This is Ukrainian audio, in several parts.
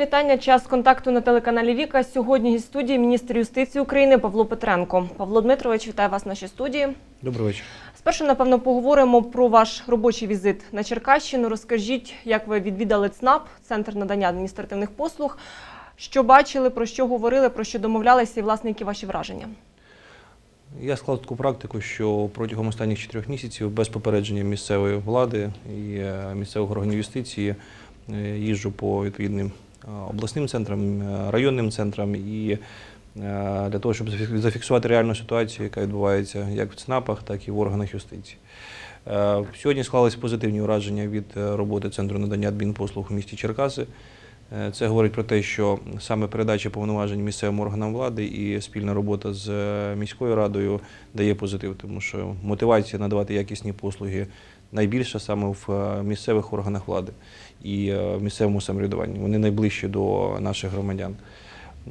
Мої вітання. Час контакту на телеканалі Віка. Сьогодні гість студії міністр юстиції України Павло Петренко. Павло Дмитрович, вітаю вас в нашій студії. Добрий вечір. Спершу, напевно, поговоримо про ваш робочий візит на Черкащину. Розкажіть, як ви відвідали ЦНАП, центр надання адміністративних послуг. Що бачили, про що говорили, про що домовлялися, і власне, які ваші враження? Я склав таку практику, що протягом останніх чотирьох місяців без попередження місцевої влади і е, місцевих органів юстиції е, їжджу по відповідним обласним центрам, е, районним центрам і е, для того, щоб зафіксувати реальну ситуацію, яка відбувається як в ЦНАПах, так і в органах юстиції. Е, Сьогодні склались позитивні враження від е, роботи Центру надання адмінпослуг у місті Черкаси. Е, Це говорить про те, що саме передача повноважень місцевим органам влади і спільна робота з е, міською радою дає позитив, тому що мотивація надавати якісні послуги найбільша саме в е, місцевих органах влади і е, в місцевому самоврядуванні. Вони найближчі до наших громадян.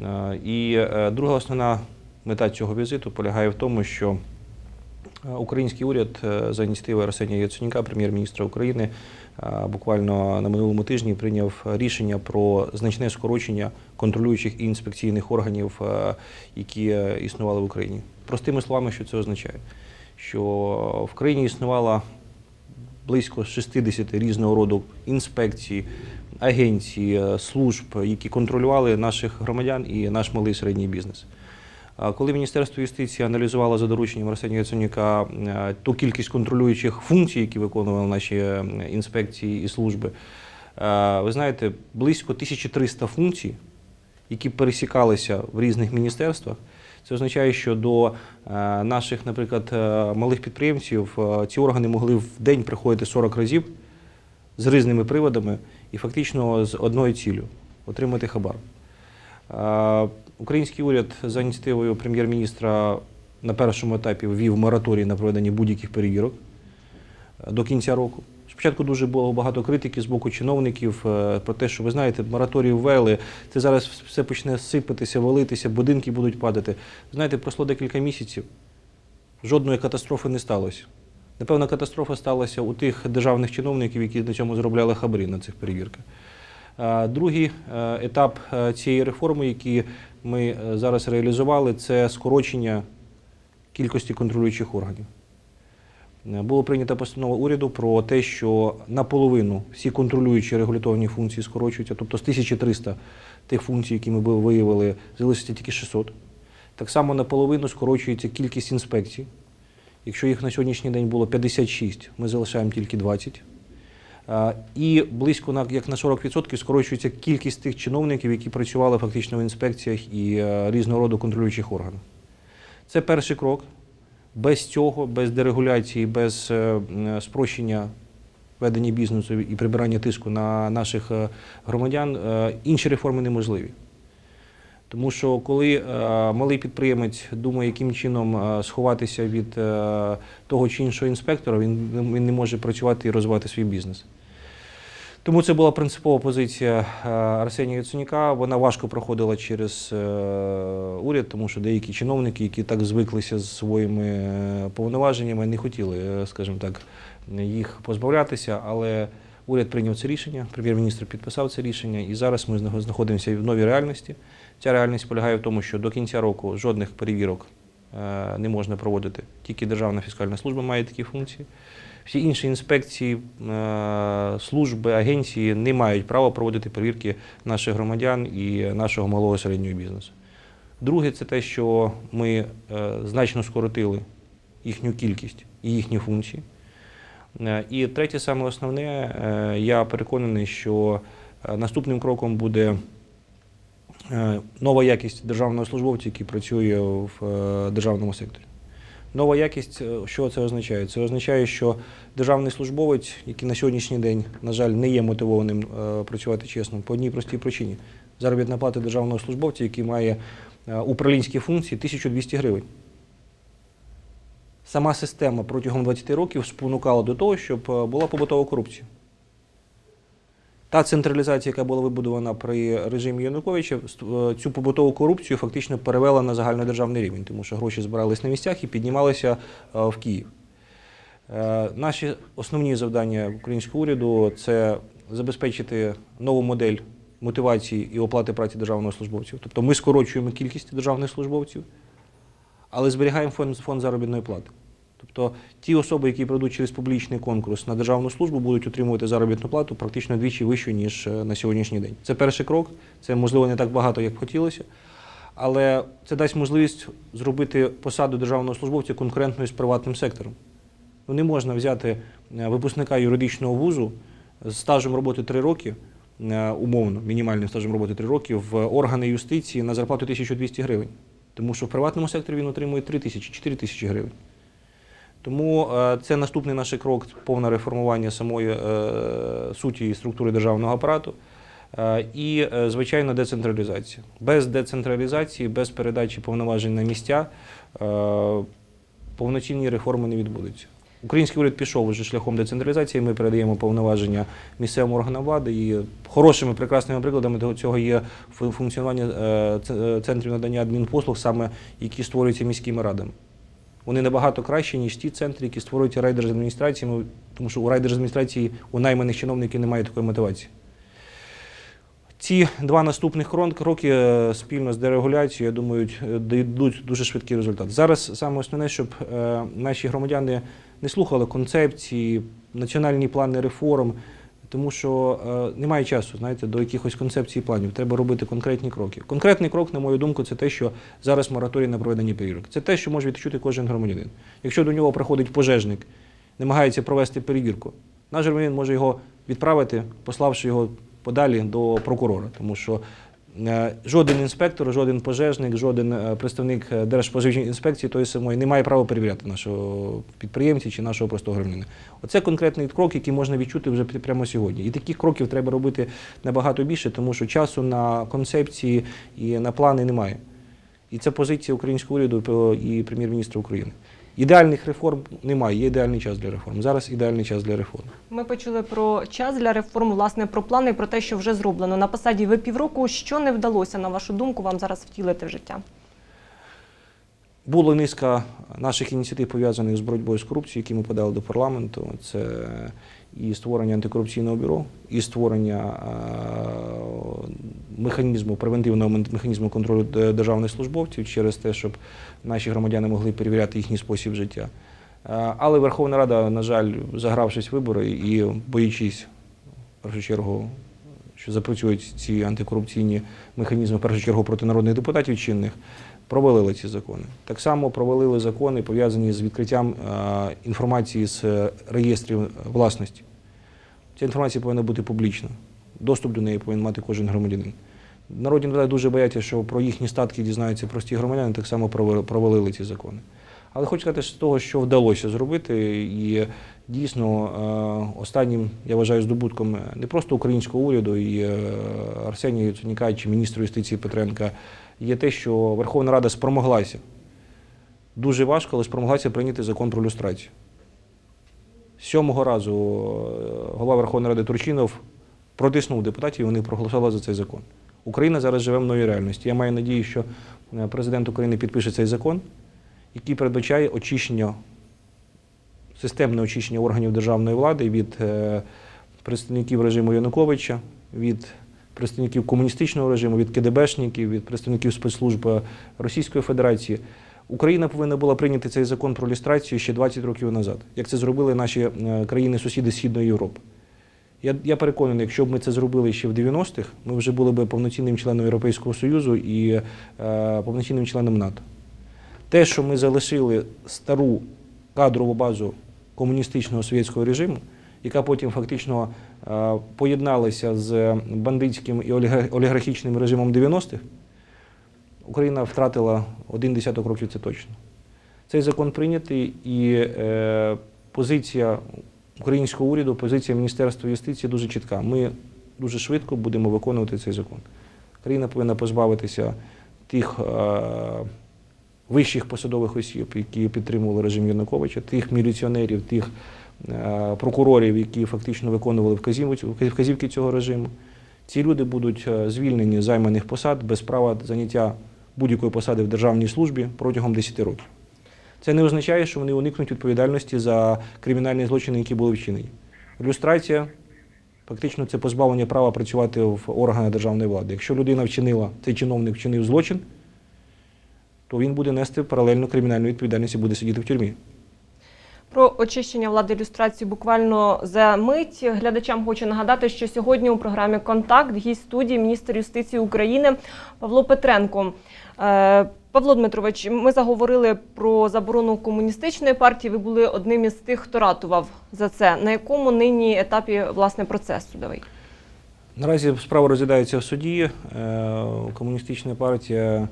Е, І друга основна мета цього візиту полягає в тому, що Український уряд за ініціативи Арсенія Яценюка, прем'єр-міністра України, буквально на минулому тижні прийняв рішення про значне скорочення контролюючих і інспекційних органів, які існували в Україні. Простими словами, що це означає? Що в країні існувала близько 60 різного роду інспекцій, агенцій, е, служб, які контролювали наших громадян і наш малий середній бізнес. Коли Міністерство юстиції аналізувало за дорученням Арсенія Яценюка е, ту кількість контролюючих функцій, які виконували наші е, інспекції і служби, ви знаєте, близько 1300 функцій, які пересікалися в різних міністерствах. Це означає, що до е, наших, наприклад, е, малих підприємців е, ці органи могли в день приходити 40 разів з різними приводами і фактично з одною ціллю отримати хабар. Український уряд за ініціативою прем'єр-міністра на першому етапі ввів мораторій на проведення будь-яких перевірок до кінця року. Спочатку дуже було багато критики з боку чиновників е, про те, що ви знаєте, мораторій ввели, це зараз все почне сипатися, валитися, будинки будуть падати. Знаєте, пройшло декілька місяців, жодної катастрофи не сталося. Напевно, катастрофа сталася у тих державних чиновників, які на цьому заробляли хабарі на цих перевірках. Другий е, етап е, цієї реформи, який ми зараз реалізували, це скорочення кількості контролюючих органів. Е, Було прийнято постанова уряду про те, що наполовину всі контролюючі регуляторні функції скорочуються, тобто з 1300 тих функцій, які ми виявили, залишиться тільки 600. Так само наполовину скорочується кількість інспекцій. Якщо їх на сьогоднішній день було 56, ми залишаємо тільки 20. І близько на як на 40% скорочується кількість тих чиновників, які працювали фактично в інспекціях і е, різного роду контролюючих органах. Це перший крок. Без цього, без дерегуляції, без е, спрощення ведення бізнесу і прибирання тиску на наших е, громадян, е, інші реформи неможливі. Тому що коли малий підприємець думає, яким чином сховатися від того чи іншого інспектора, він не може працювати і розвивати свій бізнес. Тому це була принципова позиція е, Арсенія Яценюка. Вона важко проходила через е, уряд, тому що деякі чиновники, які так звиклися з своїми е, повноваженнями, не хотіли, скажімо так, їх позбавлятися. Але уряд прийняв це рішення, прем'єр-міністр підписав це рішення, і зараз ми знах- знаходимося в новій реальності. Ця реальність полягає в тому, що до кінця року жодних перевірок не можна проводити. Тільки Державна фіскальна служба має такі функції. Всі інші інспекції, е, служби, агенції не мають права проводити перевірки наших громадян і нашого малого середнього бізнесу. Друге, це те, що ми е, значно скоротили їхню кількість і їхні функції. Е, І третє, саме основне, е, я переконаний, що е, наступним кроком буде е, нова якість державного службовця, який працює в е, державному секторі. Нова якість, е, що це означає? Це означає, що державний службовець, який на сьогоднішній день, на жаль, не є мотивованим е, працювати чесно, по одній простій причині. Заробітна плата державного службовця, який має е, управлінські функції, 1200 гривень. Сама система протягом 20 років спонукала до того, щоб е, була побутова корупція. Та централізація, яка була вибудована при режимі Януковича, е, цю побутову корупцію фактично перевела на загальнодержавний рівень, тому що гроші збирались на місцях і піднімалися е, в Київ. Е, Наші основні завдання українського уряду це забезпечити нову модель мотивації і оплати праці державних службовців. Тобто ми скорочуємо кількість державних службовців, але зберігаємо фонд заробітної плати. Тобто ті особи, які пройдуть через публічний конкурс на державну службу, будуть отримувати заробітну плату практично двічі вищу, ніж е, на сьогоднішній день. Це перший крок, це можливо не так багато, як б хотілося, але це дасть можливість зробити посаду державного службовця конкурентною з приватним сектором. Ну, не можна взяти е, випускника юридичного вузу з стажем роботи 3 роки, е, умовно, мінімальним стажем роботи 3 роки, в органи юстиції на зарплату 1200 гривень. Тому що в приватному секторі він отримує 3 тисячі, 4 тисячі гривень. Тому е, це наступний наш крок повне реформування самої е, суті і структури державного апарату. Е, І, звичайно, децентралізація. Без децентралізації, без передачі повноважень на місця повноцінні реформи не відбудуться. Український уряд пішов уже шляхом децентралізації. Ми передаємо повноваження місцевим органам влади. І хорошими прекрасними прикладами до цього є фу- функціонування центрів надання адмінпослуг, саме які створюються міськими радами. Вони набагато кращі, ніж ті центри, які створюються райдержадміністраціями, тому що у райдержадміністрації у найманих чиновників немає такої мотивації. Ці два наступних кроки е, спільно з дерегуляцією, я думаю, е, дадуть дуже швидкий результат. Зараз саме основне, щоб е, наші громадяни не слухали концепції, національні плани реформ, тому що е, немає часу, знаєте, до якихось концепцій планів. Треба робити конкретні кроки. Конкретний крок, на мою думку, це те, що зараз мораторій на проведення перевірок. Це те, що може відчути кожен громадянин. Якщо до нього приходить пожежник, намагається провести перевірку, наш громадянин може його відправити, пославши його подалі до прокурора, тому що жоден інспектор, жоден пожежник, жоден е, представник е, Держпоживчої інспекції тої самої не має права перевіряти нашого підприємця чи нашого простого громадянина. Оце конкретний крок, який можна відчути вже прямо сьогодні. І таких кроків треба робити набагато більше, тому що часу на концепції і на плани немає. І це позиція українського уряду і прем'єр-міністра України. Ідеальних реформ немає, є ідеальний час для реформ. Зараз ідеальний час для реформ. Ми почули про час для реформ, власне, про плани, про те, що вже зроблено. На посаді ви півроку. Що не вдалося, на вашу думку, вам зараз втілити в життя? Було низка наших ініціатив пов'язаних з боротьбою з корупцією, які ми подали до парламенту. Це і створення антикорупційного бюро, і створення е, механізму превентивного механізму контролю державних службовців через те, щоб наші громадяни могли перевіряти їхній спосіб життя. Е, Але Верховна Рада, на жаль, загравшись вибори і боячись в першу чергу, що запрацюють ці антикорупційні механізми, в першу чергу проти народних депутатів чинних, провалили ці закони. Так само провалили закони, пов'язані з відкриттям е, інформації з е, реєстрів власності. Ця інформація повинна бути публічна. Доступ до неї повинен мати кожен громадянин. Народні депутати дуже бояться, що про їхні статки дізнаються прості громадяни, так само провалили ці закони. Але хочу сказати, з того, що вдалося зробити, і дійсно е, останнім, я вважаю, здобутком не просто українського уряду і е, Арсенія Яценюка чи міністра юстиції Петренка є те, що Верховна Рада спромоглася. Дуже важко, але спромоглася прийняти закон про люстрацію. Сьомого разу е, голова Верховної Ради Турчинов протиснув депутатів, і вони проголосували за цей закон. Україна зараз живе в новій реальності. Я маю надію, що е, президент України підпише цей закон, який передбачає очищення, системне очищення органів державної влади від е, представників режиму Януковича, від представників комуністичного режиму, від КДБшників, від представників спецслужб е, Російської Федерації. Україна повинна була прийняти цей закон про люстрацію ще 20 років назад, як це зробили наші країни-сусіди Східної Європи. Я, я переконаний, якщо б ми це зробили ще в 90-х, ми вже були б повноцінним членом Європейського Союзу і е, повноцінним членом НАТО. Те, що ми залишили стару кадрову базу комуністичного совєтського режиму, яка потім фактично е, поєдналася з бандитським і олігархічним режимом 90-х, Україна втратила один десяток років, це точно. Цей закон прийнятий, і е, позиція українського уряду, позиція Міністерства юстиції дуже чітка. Ми дуже швидко будемо виконувати цей закон. Країна повинна позбавитися тих е, вищих посадових осіб, які підтримували режим Януковича, тих міліціонерів, тих е, прокурорів, які фактично виконували вказівки, цього режиму. Ці люди будуть е, звільнені займаних посад без права заняття будь-якої посади в державній службі протягом 10 років. Це не означає, що вони уникнуть відповідальності за кримінальні злочини, які були вчинені. Люстрація Фактично, це позбавлення права працювати в органах державної влади. Якщо людина вчинила, цей чиновник вчинив злочин, то він буде нести паралельно кримінальну відповідальність і буде сидіти в тюрмі. Про очищення влади ілюстрації буквально за мить. Глядачам хочу нагадати, що сьогодні у програмі Контакт гість студії міністр юстиції України Павло Петренко. Павло Дмитрович, ми заговорили про заборону комуністичної партії. Ви були одним із тих, хто ратував за це. На якому нині етапі власне процес судовий? Наразі справа розглядається в суді. Е, Комуністична партія,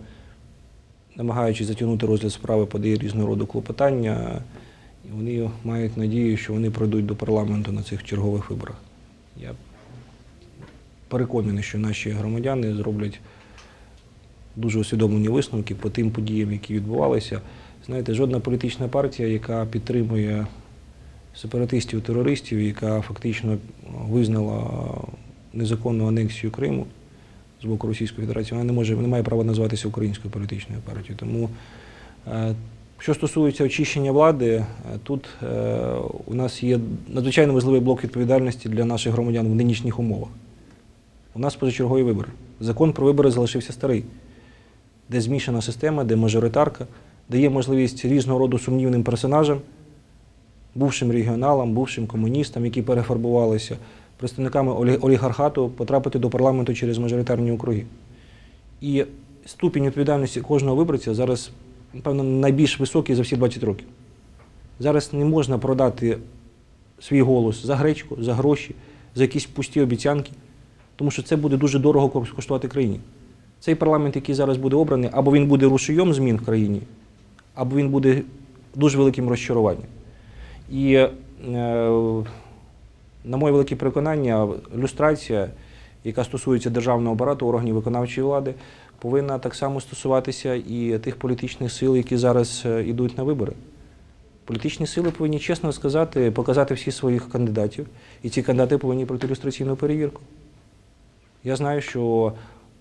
намагаючись затягнути розгляд справи, подає різного роду клопотання. І вони мають надію, що вони пройдуть до парламенту на цих чергових виборах. Я переконаний, що наші громадяни зроблять дуже усвідомлені висновки по тим подіям, які відбувалися. Знаєте, жодна політична партія, яка підтримує сепаратистів, терористів, яка фактично визнала незаконну анексію Криму з боку Російської Федерації, вона не може не має права називатися українською політичною партією. Тому, е, що стосується очищення влади, е, тут е, у нас є надзвичайно важливий блок відповідальності для наших громадян в нинішніх умовах. У нас позачергові вибори. Закон про вибори залишився старий, де змішана система, де мажоритарка, дає можливість різного роду сумнівним персонажам бувшим регіоналам, бувшим комуністам, які перефарбувалися, представниками олігархату потрапити до парламенту через мажоритарні округи. І ступінь відповідальності кожного виборця зараз, напевно, найбільш високий за всі 20 років. Зараз не можна продати свій голос за гречку, за гроші, за якісь пусті обіцянки, тому що це буде дуже дорого коштувати країні. Цей парламент, який зараз буде обраний, або він буде рушієм змін в країні, або він буде дуже великим розчаруванням. І, е, на моє велике переконання, люстрація, яка стосується державного апарату, органів виконавчої влади, повинна так само стосуватися і тих політичних сил, які зараз е, йдуть на вибори. Політичні сили повинні чесно сказати, показати всіх своїх кандидатів, і ці кандидати повинні пройти люстраційну перевірку. Я знаю, що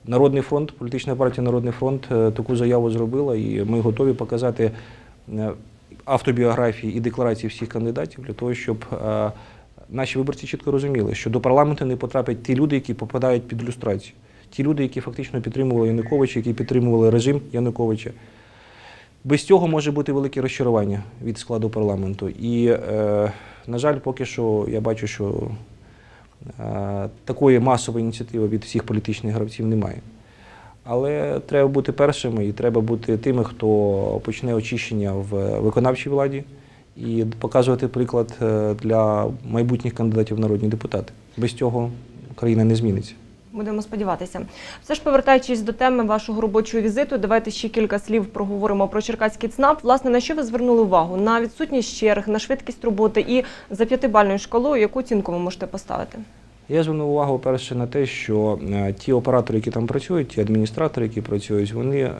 Народний фронт, політична партія Народний фронт е, таку заяву зробила, і ми готові показати е, автобіографії і декларації всіх кандидатів для того, щоб е, наші виборці чітко розуміли, що до парламенту не потраплять ті люди, які попадають під люстрацію. Ті люди, які фактично підтримували Януковича, які підтримували режим Януковича. Без цього може бути велике розчарування від складу парламенту. І, е, на жаль, поки що я бачу, що такої масової ініціативи від всіх політичних гравців немає. Але треба бути першими і треба бути тими, хто почне очищення в виконавчій владі і показувати приклад е, для майбутніх кандидатів в народні депутати. Без цього країна не зміниться. Будемо сподіватися. Все ж повертаючись до теми вашого робочого візиту, давайте ще кілька слів проговоримо про Черкаський ЦНАП. Власне, на що ви звернули увагу? На відсутність черг, на швидкість роботи і за п'ятибальною шкалою, яку оцінку ви можете поставити? Я звернув увагу перше на те, що е, ті оператори, які там працюють, ті адміністратори, які працюють, вони е,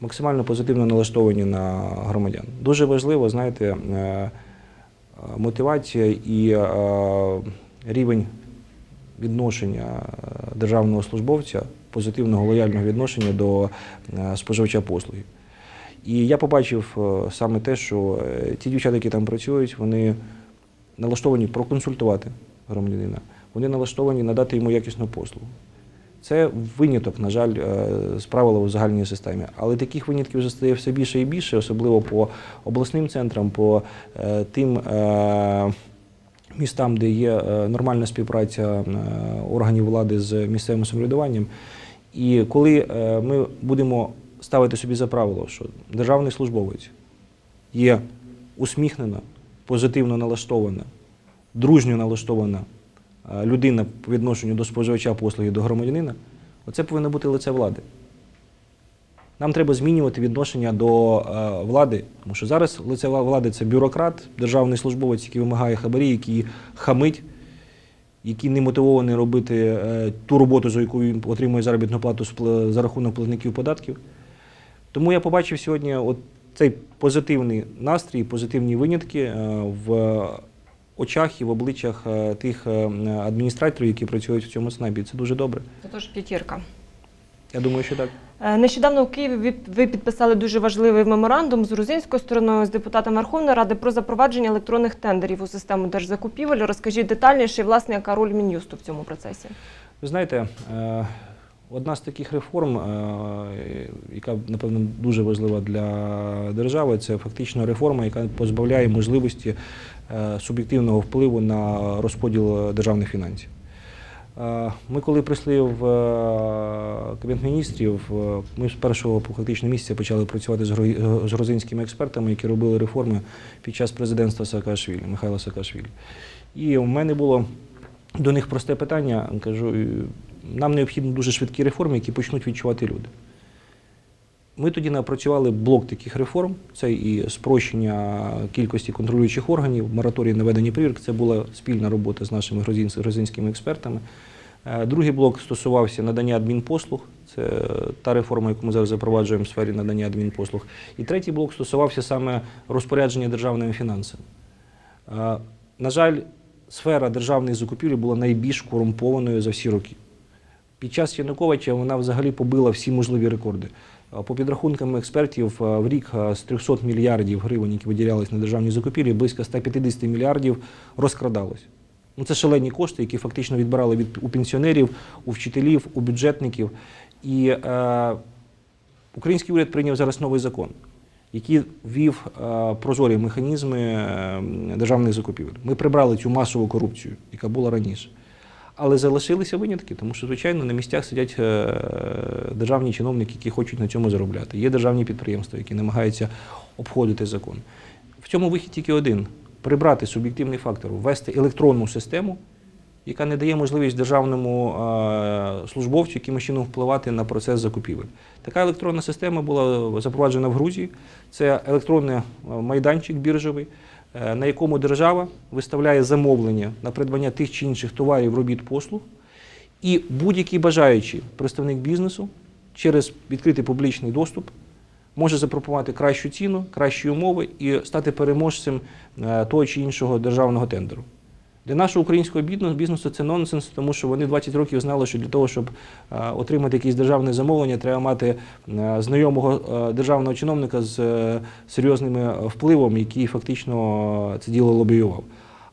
максимально позитивно налаштовані на громадян. Дуже важливо, знаєте, е, мотивація і рівень відношення е, державного службовця, позитивного лояльного відношення до е, споживача послуги. І я побачив е, саме те, що ті дівчата, які там працюють, вони налаштовані проконсультувати громадянина, вони налаштовані надати йому якісну послугу. Це виняток, на жаль, з правила у загальній системі. Але таких винятків стає все більше і більше, особливо по обласним центрам, по тим містам, де є е, нормальна співпраця е, органів влади з місцевим самоврядуванням. І коли е, ми будемо ставити собі за правило, що державний службовець є усміхнена, позитивно налаштована, дружньо налаштована людина по відношенню до споживача послуги до громадянина, оце повинно бути лице влади. Нам треба змінювати відношення до е, влади, тому що зараз лице влади це бюрократ, державний службовець, який вимагає хабарі, який хамить, який не мотивований робити е, ту роботу, за яку він отримує заробітну плату за рахунок платників податків. Тому я побачив сьогодні от цей позитивний настрій, позитивні винятки е, в очах і в обличчях тих адміністраторів, які працюють в цьому СНАБі. Це дуже добре. Це теж п'ятірка. Я думаю, що так. Е, Нещодавно у Києві ви- підписали дуже важливий меморандум з грузинською стороною з депутатом Верховної Ради про запровадження електронних тендерів у систему держзакупівель. Розкажіть детальніше, власне, яка роль Мін'юсту в цьому процесі? Ви знаєте, е, одна з таких реформ, е, яка, напевно, дуже важлива для держави, це фактично реформа, яка позбавляє можливості суб'єктивного впливу на розподіл державних фінансів. Е, Ми, коли прийшли в е, Кабінет міністрів, е, ми з першого фактично місяця почали працювати з грузинськими експертами, які робили реформи під час президентства Саакашвілі, Михайла Саакашвілі. І в мене було до них просте питання. Кажу, «Е, нам необхідні дуже швидкі реформи, які почнуть відчувати люди. Ми тоді напрацювали блок таких реформ. Це і спрощення кількості контролюючих органів, мораторій на ведення. Це була спільна робота з нашими грузинськими експертами. Е, Другий блок стосувався надання адмінпослуг. Це та реформа, яку ми зараз запроваджуємо в сфері надання адмінпослуг. І третій блок стосувався саме розпорядження державними фінансами. Е, На жаль, сфера державних закупівель була найбільш корумпованою за всі роки. Під час Януковича вона взагалі побила всі можливі рекорди. По підрахункам експертів, в рік з 300 мільярдів гривень, які виділялись на державні закупівлі, близько 150 мільярдів розкрадалось. Ну, це шалені кошти, які фактично відбирали від у пенсіонерів, у вчителів, у бюджетників. І е, український уряд прийняв зараз новий закон, який ввів е, прозорі механізми е, державних закупівель. Ми прибрали цю масову корупцію, яка була раніше. Але залишилися винятки, тому що, звичайно, на місцях сидять е, державні чиновники, які хочуть на цьому заробляти. Є державні підприємства, які намагаються обходити закон. В цьому вихід тільки один: прибрати суб'єктивний фактор, ввести електронну систему, яка не дає можливість державному е, службовцю якимось чином впливати на процес закупівель. Така електронна система була запроваджена в Грузії. Це електронний е, майданчик біржовий, на якому держава виставляє замовлення на придбання тих чи інших товарів, робіт, послуг, і будь-який бажаючий представник бізнесу через відкритий публічний доступ може запропонувати кращу ціну, кращі умови і стати переможцем е, того чи іншого державного тендеру. Для нашого українського бізнесу- це нонсенс, тому що вони 20 років знали, що для того, щоб е, отримати якесь державне замовлення, треба мати е, знайомого е, державного чиновника з серйозним впливом, який фактично це діло лобіював.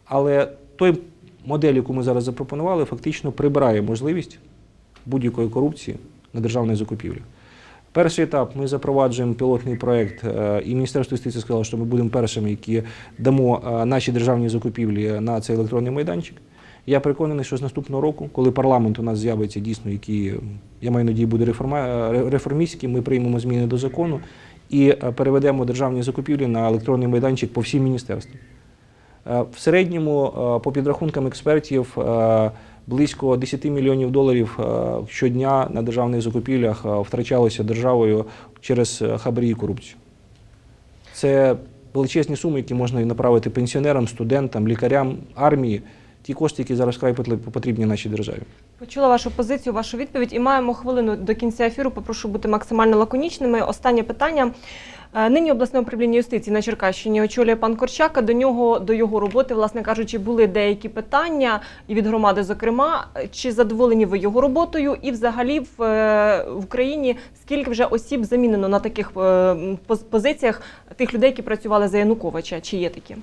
Але той модель, яку ми зараз запропонували, фактично прибирає можливість будь-якої корупції на державних закупівлях. Перший етап ми запроваджуємо пілотний проект, е, і Міністерство юстиції сказало, що ми будемо першими, які дамо е, наші державні закупівлі на цей електронний майданчик. Я переконаний, що з наступного року, коли парламент у нас з'явиться дійсно, який, я маю надію, буде реформа, е, реформістський, ми приймемо зміни до закону і переведемо державні закупівлі на електронний майданчик по всім міністерствам. В середньому, по підрахункам експертів, близько 10 мільйонів доларів е, щодня на державних закупівлях е, втрачалося державою через е, хабарі і корупцію. Це величезні суми, які можна направити пенсіонерам, студентам, лікарям, армії. Ті кошти, які зараз потл- потрібні нашій державі. Почула вашу позицію, вашу відповідь, і маємо хвилину до кінця ефіру. Попрошу бути максимально лаконічними. Останнє питання. Е, Нині обласне управління юстиції на Черкащині очолює пан Корчака. До нього до його роботи, власне кажучи, були деякі питання і від громади. Зокрема, чи задоволені ви його роботою? І взагалі в, е, в Україні скільки вже осіб замінено на таких е, позиціях тих людей, які працювали за Януковича? Чи є такі?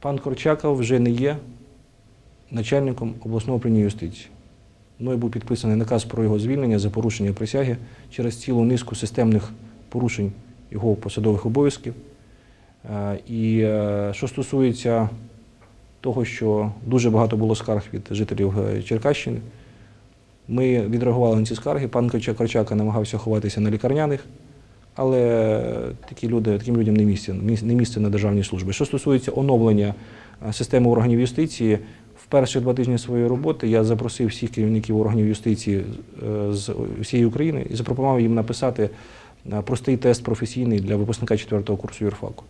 Пан Корчаков вже не є начальником обласного управління юстиції. Мною був підписаний наказ про його звільнення за порушення присяги через цілу низку системних порушень його посадових обов'язків. Е, І е, що стосується того, що дуже багато було скарг від жителів е, Черкащини, ми відреагували на ці скарги. Пан Корча- Корчака намагався ховатися на лікарняних, але такі люди, таким людям не місце, не місце на державній службі. Що стосується оновлення системи органів юстиції, в перші два тижні своєї роботи я запросив всіх керівників органів юстиції е, з усієї України і запропонував їм написати е, простий тест професійний для випускника 4 курсу юрфаку.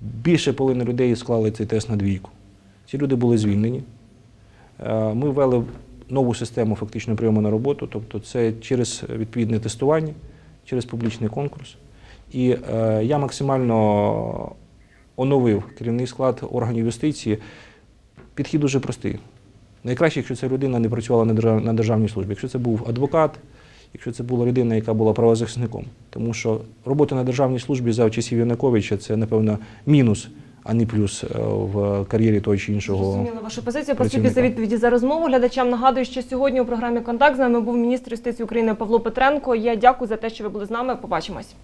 Більше половини людей склали цей тест на двійку. Ці люди були звільнені. Е, Ми ввели нову систему фактично прийому на роботу, тобто це через відповідне тестування, через публічний конкурс. І я максимально оновив керівний склад органів юстиції. Підхід дуже простий. Найкраще, якщо ця людина не працювала на держав- державній службі, якщо це був адвокат, якщо це була людина, яка була правозахисником. Тому що робота на державній службі за часів Януковича це, напевно, мінус, а не плюс е, в кар'єрі того чи іншого. Зрозуміла вашу позицію. Працівника. за відповіді за розмову. Глядачам нагадую, що сьогодні у програмі Контакт з нами був міністр юстиції України Павло Петренко. Я дякую за те, що ви були з нами. Побачимось.